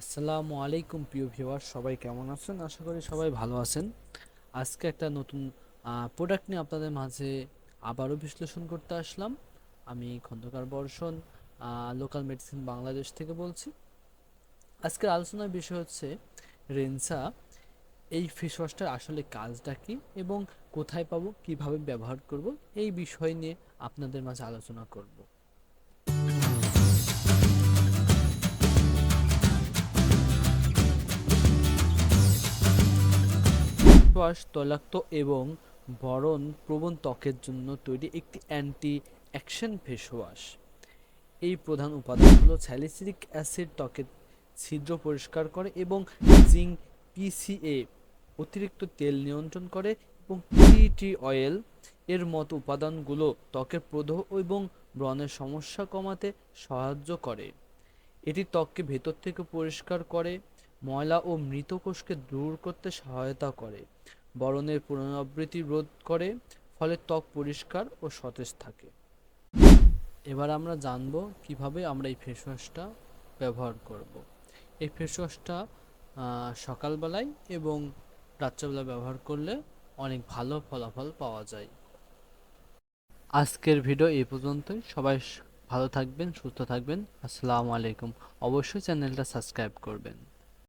আসসালামু আলাইকুম, প্রিয় ভিউয়ার সবাই কেমন আছেন? আশা করি সবাই ভালো আছেন। আজকে একটা নতুন প্রোডাক্ট নিয়ে আপনাদের মাঝে আবারও বিশ্লেষণ করতে আসলাম। আমি খন্দকার বর্ষণ লোকাল মেডিসিন বাংলাদেশ থেকে বলছি। আজকের আলোচনার বিষয় হচ্ছে রেনসা। এই ফেস ওয়াশটার আসলে কাজটা কী এবং কোথায় পাবো, কীভাবে ব্যবহার করব, এই বিষয় নিয়ে আপনাদের মাঝে আলোচনা করব। ওয়াশ তৈলাক্ত এবং বরণ প্রবণ ত্বকের জন্য তৈরি একটি অ্যান্টি অ্যাকশন ফেস ওয়াশ এই প্রধান উপাদান হলো স্যালিসিলিক অ্যাসিড ত্বকের ছিদ্র পরিষ্কার করে এবং জিঙ্ক পিসিএ অতিরিক্ত তেল নিয়ন্ত্রণ করে এবং টি অয়েল এর মতো উপাদানগুলো ত্বকের প্রদাহ এবং ব্রণের সমস্যা কমাতে সাহায্য করে। এটি ত্বককে ভেতর থেকে পরিষ্কার করে ময়লা ও মৃত কোষকে দূর করতে সহায়তা করে, বরণের পুনরাবৃত্তি রোধ করে, ফলে ত্বক পরিষ্কার ও সতেজ থাকে। এবার আমরা জানব কীভাবে আমরা এই ফেস ওয়াশটা ব্যবহার করব। এই ফেস ওয়াশটা সকালবেলায় এবং রাত্রেবেলা ব্যবহার করলে অনেক ভালো ফলাফল পাওয়া যায়। আজকের ভিডিও এই পর্যন্তই। সবাই ভালো থাকবেন, সুস্থ থাকবেন। আসসালামু আলাইকুম। অবশ্যই চ্যানেলটা সাবস্ক্রাইব করবেন।